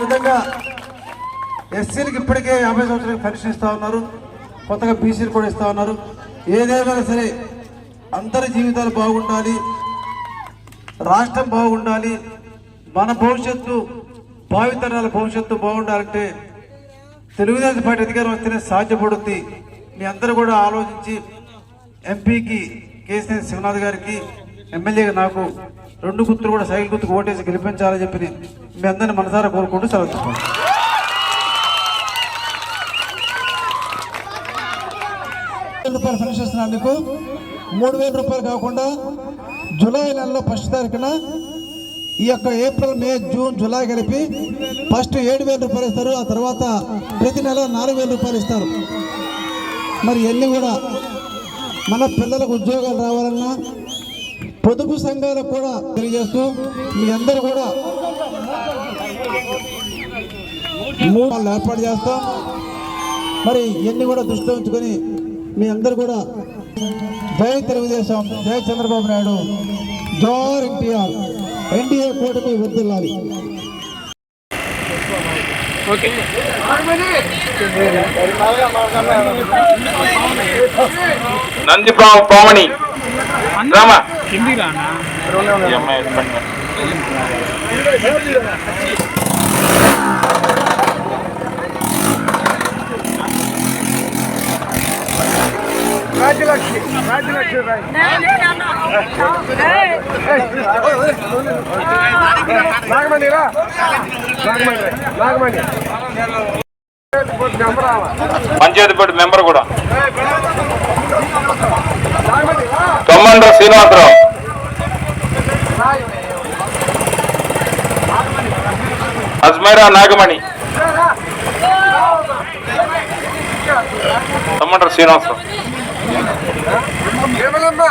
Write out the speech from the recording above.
విధంగా ఎస్సీలకు ఇప్పటికే యాభై సంవత్సరాలకు పెన్షన్ ఇస్తా ఉన్నారు. కొత్తగా బీసీలు కూడా ఇస్తా ఉన్నారు. ఏదేమైనా సరే అందరి జీవితాలు బాగుండాలి రాష్ట్రం బాగుండాలి మన భవిష్యత్తు భావితరాల భవిష్యత్తు బాగుండాలంటే తెలుగుదేశం పార్టీ అధికారం వస్తేనే సాధ్యపడుద్ది మీ అందరూ కూడా ఆలోచించి ఎంపీకి కేసీఆర్ శివనాథ్ గారికి ఎమ్మెల్యేగా నాకు రెండు గుర్తులు కూడా సైకిల్ గుర్తుకు ఓటేసి గెలిపించాలని చెప్పి మీ అందరిని మనసారా కోరుకుంటూ సెలవు వేల రూపాయలు పెన్షన్ ఇస్తున్నందుకు మూడు వేల రూపాయలు కాకుండా జూలై నెలలో ఫస్ట్ తారీఖున ఈ యొక్క ఏప్రిల్ మే జూన్ జూలై కలిపి ఫస్ట్ ఏడు వేల రూపాయలు ఇస్తారు. ఆ తర్వాత ప్రతి నెల నాలుగు వేల రూపాయలు ఇస్తారు. మరి ఎన్ని కూడా మన పిల్లలకు ఉద్యోగాలు రావాలన్నా పొదుపు సంఘాలకు కూడా తెలియజేస్తూ మీ అందరూ కూడా మూడు వాళ్ళు ఏర్పాటు చేస్తాం. మరి ఇవన్నీ కూడా దృష్టిలో ఉంచుకొని మీ అందరు కూడా జై తెలుగుదేశం జై చంద్రబాబు నాయుడు జోర్ ఎన్టీఆర్. ఎన్డీఏ కూటమి వర్దిల్లాలి నంది పావని. రామా. కింది రానా పంచాయతీ బోర్డు మెంబర్ కూడా. తొమ్మండ్ర శ్రీనివాసరావు. అజ్మైరా నాగమణి. తొమ్మండ్ర శ్రీనివాసరావు. గొంతులు